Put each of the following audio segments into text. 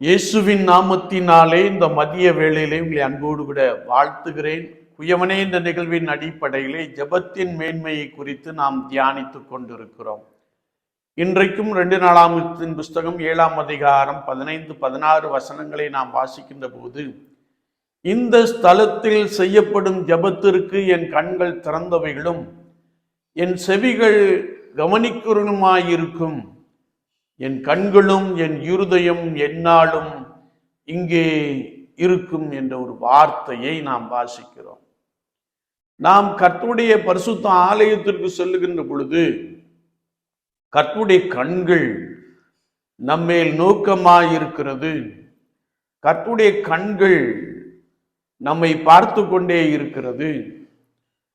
இயேசுவின் நாமத்தினாலே இந்த மதிய வேளையிலே உங்களை அன்போடு கூட வாழ்த்துகிறேன். குயவனே இந்த நிகழ்வின் அடிப்படையிலே ஜெபத்தின் மேன்மையை குறித்து நாம் தியானித்துக் கொண்டிருக்கிறோம். இன்றைக்கும் ரெண்டு நாளாமத்தின் புஸ்தகம் ஏழாம் அதிகாரம் பதினைந்து பதினாறு வசனங்களை நாம் வாசிக்கின்ற போது இந்த ஸ்தலத்தில் செய்யப்படும் ஜெபத்திற்கு என் கண்கள் திறந்தவைகளும் என் செவிகள் கவனிக்கிறனுமாயிருக்கும் என் கண்களும் என் இருதயம் எந்நாளும் இங்கே இருக்கும் என்ற ஒரு வார்த்தையை நாம் வாசிக்கிறோம். நாம் கர்த்தருடைய பரிசுத்த ஆலயத்திற்கு செல்லுகின்ற பொழுது கர்த்தருடைய கண்கள் நம்மேல் நோக்கமாயிருக்கிறது. கர்த்துடைய கண்கள் நம்மை பார்த்து கொண்டே இருக்கிறது.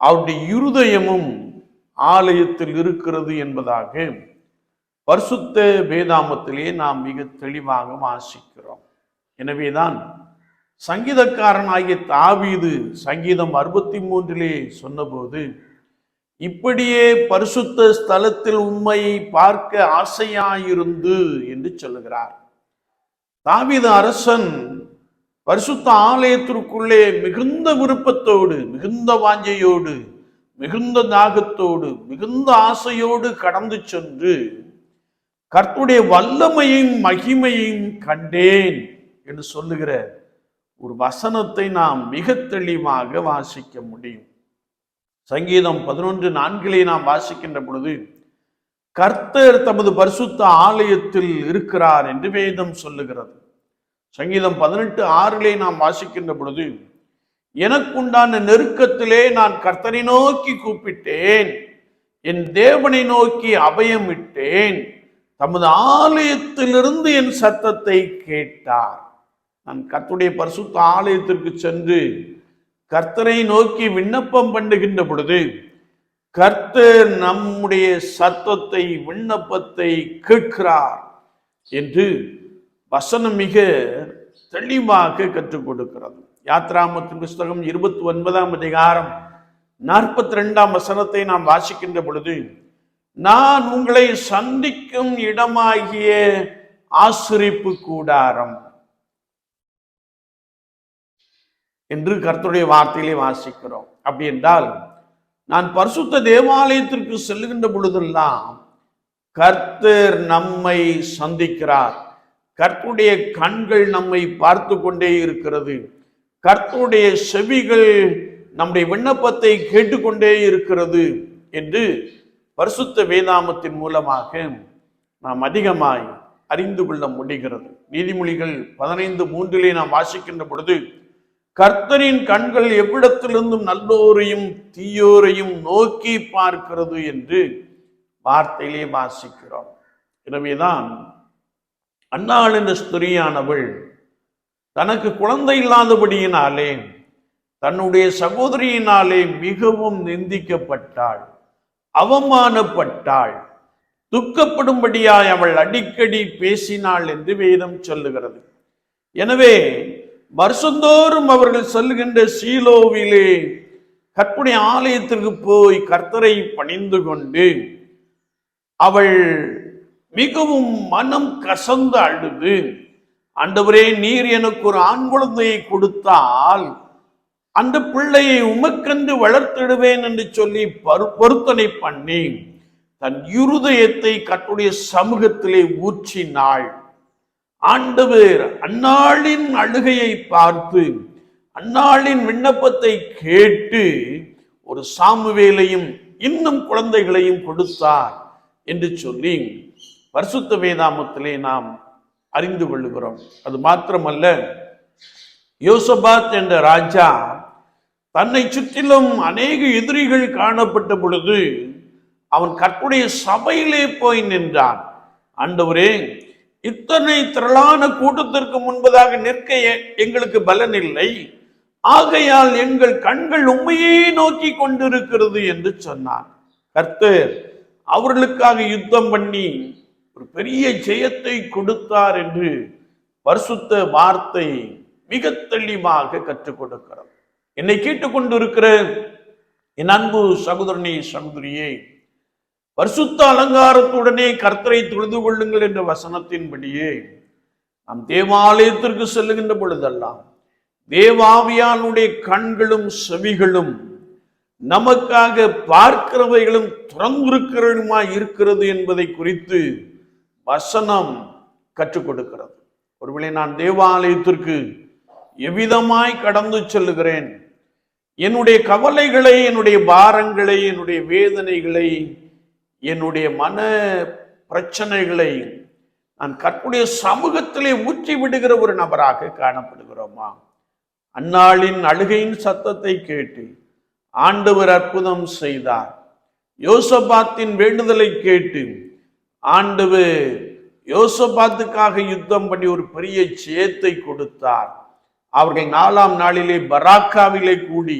அவருடைய இருதயமும் ஆலயத்தில் இருக்கிறது என்பதாக பரிசுத்த வேதாமத்திலே நாம் மிக தெளிவாக வாசிக்கிறோம். எனவேதான் சங்கீதக்காரனாகிய தாவீது சங்கீதம் அறுபத்தி மூன்றிலே சொன்னபோது இப்படியே பரிசுத்த ஸ்தலத்தில் உண்மையை பார்க்க ஆசையாயிருந்து என்று சொல்லுகிறார். தாவீது அரசன் பரிசுத்த ஆலயத்திற்குள்ளே மிகுந்த விருப்பத்தோடு மிகுந்த வாஞ்சையோடு மிகுந்த தாகத்தோடு மிகுந்த ஆசையோடு கடந்து சென்று கர்த்துடைய வல்லமையும் மகிமையும் கண்டேன் என்று சொல்லுகிற ஒரு வசனத்தை நாம் மிக தெளிவாக வாசிக்க முடியும். சங்கீதம் பதினொன்று நான்கிலே நாம் வாசிக்கின்ற பொழுது கர்த்தர் தமது பரிசுத்த ஆலயத்தில் இருக்கிறார் என்று வேதம் சொல்லுகிறது. சங்கீதம் பதினெட்டு ஆறிலே நாம் வாசிக்கின்ற பொழுது எனக்குண்டான நெருக்கத்திலே நான் கர்த்தரை நோக்கி கூப்பிட்டேன் என் தேவனை நோக்கி அபயமிட்டேன் தமது ஆலயத்திலிருந்து என் சத்தத்தை கேட்டார். நான் கத்துடைய பரிசுத்த ஆலயத்திற்கு சென்று கர்த்தரை நோக்கி விண்ணப்பம் பண்ணுகின்ற பொழுது கர்த்தர் நம்முடைய சத்தத்தை விண்ணப்பத்தை கேட்கிறார் என்று வசனம் மிக தெளிவாக கற்றுக் கொடுக்கிறது. யாத்ராமத்தின் புஸ்தகம் இருபத்தி ஒன்பதாம் அதிகாரம் நாற்பத்தி ரெண்டாம் வசனத்தை நாம் வாசிக்கின்ற பொழுது நான் உங்களை சந்திக்கும் இடமாகிய ஆசிரிப்பு கூடாரம் என்று கர்த்தருடைய வார்த்தையிலே வாசிக்கிறோம். அப்படி என்றால் நான் பரிசுத்த தேவாலயத்திற்கு செல்லுகின்ற பொழுதெல்லாம் கர்த்தர் நம்மை சந்திக்கிறார். கர்த்துடைய கண்கள் நம்மை பார்த்து கொண்டே இருக்கிறது. கர்த்துடைய செவிகள் நம்முடைய விண்ணப்பத்தை கேட்டுக்கொண்டே இருக்கிறது என்று பரிசுத்த வேதாமத்தின் மூலமாக நாம் அதிகமாய் அறிந்து கொள்ள முடிகிறது. நீதிமொழிகள் பதினைந்து மூன்றிலே நாம் வாசிக்கின்ற பொழுது கர்த்தரின் கண்கள் எவ்விடத்திலிருந்தும் நல்லோரையும் தீயோரையும் நோக்கி பார்க்கிறது என்று வார்த்தையிலே வாசிக்கிறோம். எனவேதான் அன்னாள் என்ற ஸ்திரியானவள் தனக்கு குழந்தை இல்லாதபடியினாலே தன்னுடைய சகோதரியினாலே மிகவும் நிந்திக்கப்பட்டாள். அவமானப்பட்டாள். துக்கப்படும்படியாய் அவள் அடிக்கடி பேசினாள் என்று வேதம் சொல்லுகிறது. எனவே வருஷந்தோறும் அவர்கள் சொல்லுகின்ற சீலோவிலே கற்புடைய ஆலயத்திற்கு போய் கர்த்தரை பணிந்து கொண்டு அவள் மிகவும் மனம் கசந்து அழுது ஆண்டவரே நீர் எனக்கு ஒரு ஆண் குழந்தையை கொடுத்தால் அந்த பிள்ளையை உமக்கென்று வளர்த்திடுவேன் என்று சொல்லி பரு பொருத்தனை பண்ணி தன் இருதயத்தை கட்டுடைய சமூகத்திலே ஊற்றினாள். ஆண்டவர் அன்னாளின் அழுகையை பார்த்து அன்னாளின் விண்ணப்பத்தை கேட்டு ஒரு சாமுவேலையும் இன்னும் குழந்தைகளையும் கொடுத்தார் என்று சொல்லி பரிசுத்த வேதாமத்திலே நாம் அறிந்து கொள்ளுகிறோம். அது மாத்திரமல்ல யோசபாத் என்ற ராஜா தன்னை சுற்றிலும் அநேக எதிரிகள் காணப்பட்ட பொழுது அவன் கற்புடைய சபையிலே போய் நின்றான். ஆண்டவரே இத்தனை திரளான கூட்டத்திற்கு முன்பதாக நிற்க எங்களுக்கு பலன் இல்லை ஆகையால் எங்கள் கண்கள் உண்மையே நோக்கி கொண்டிருக்கிறது என்று சொன்னான். கர்த்தர் அவர்களுக்காக யுத்தம் பண்ணி ஒரு பெரிய ஜெயத்தை கொடுத்தார் என்று பரிசுத்த வார்த்தை மிக தெளிவாக கற்றுக் கொடுக்கிறது என்னை கேட்டுக்கொண்டிருக்கிற என் அன்பு சகோதரனே சகோதரியே பரிசுத்த அலங்காரத்துடனே கர்த்தரை தொழுது கொள்ளுங்கள் என்ற வசனத்தின்படியே நாம் தேவாலயத்திற்கு செல்லுகின்ற பொழுதெல்லாம் தேவாவியானுடைய கண்களும் செவிகளும் நமக்காக பார்க்கிறவைகளும் திறந்திருக்கிறதுமாய் இருக்கிறது என்பதை குறித்து வசனம் கற்றுக் கொடுக்கிறது. ஒருவேளை நான் தேவாலயத்திற்கு எவ்விதமாய் கடந்து செல்லுகிறேன்? என்னுடைய கவலைகளை என்னுடைய பாரங்களை என்னுடைய வேதனைகளை என்னுடைய மன பிரச்சனைகளை நான் கற்புடைய சமூகத்திலே ஊற்றி விடுகிற ஒரு நபராக காணப்படுகிறோமா? அன்னாளின் அழுகையின் சத்தத்தை கேட்டு ஆண்டவர் அற்புதம் செய்தார். யோசபாத்தின் வேண்டுதலை கேட்டு ஆண்டவர் யோசபாத்துக்காக யுத்தம் பண்ணி ஒரு பெரிய ஜெயத்தை கொடுத்தார். அவர்கள் நாலாம் நாளிலே பராக்காவிலே கூடி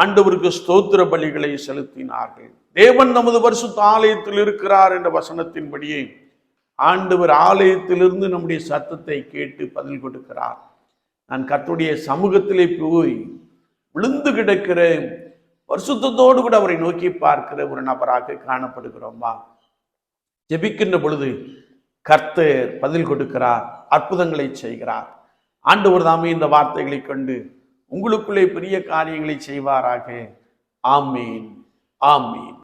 ஆண்டவருக்கு ஸ்தோத்திர பலிகளை செலுத்தினார்கள். தேவன் நமது பரிசுத்த ஆலயத்தில் இருக்கிறார் என்ற வசனத்தின்படியே ஆண்டவர் ஆலயத்திலிருந்து நம்முடைய சத்தத்தை கேட்டு பதில் கொடுக்கிறார். நான் கத்துடைய சமூகத்திலே போய் விழுந்து கிடக்கிற பரிசுத்தத்தோடு கூட அவரை நோக்கி பார்க்கிற ஒரு நபராக காணப்படுகிறோமா. ஜெபிக்கின்ற பொழுது கர்த்தர் பதில் கொடுக்கிறார் அற்புதங்களை செய்கிறார். ஆண்டவர் தாமே இந்த வார்த்தைகளை கண்டு உங்களுக்குள்ளே பெரிய காரியங்களை செய்வாராக. ஆமீன். ஆமீன்.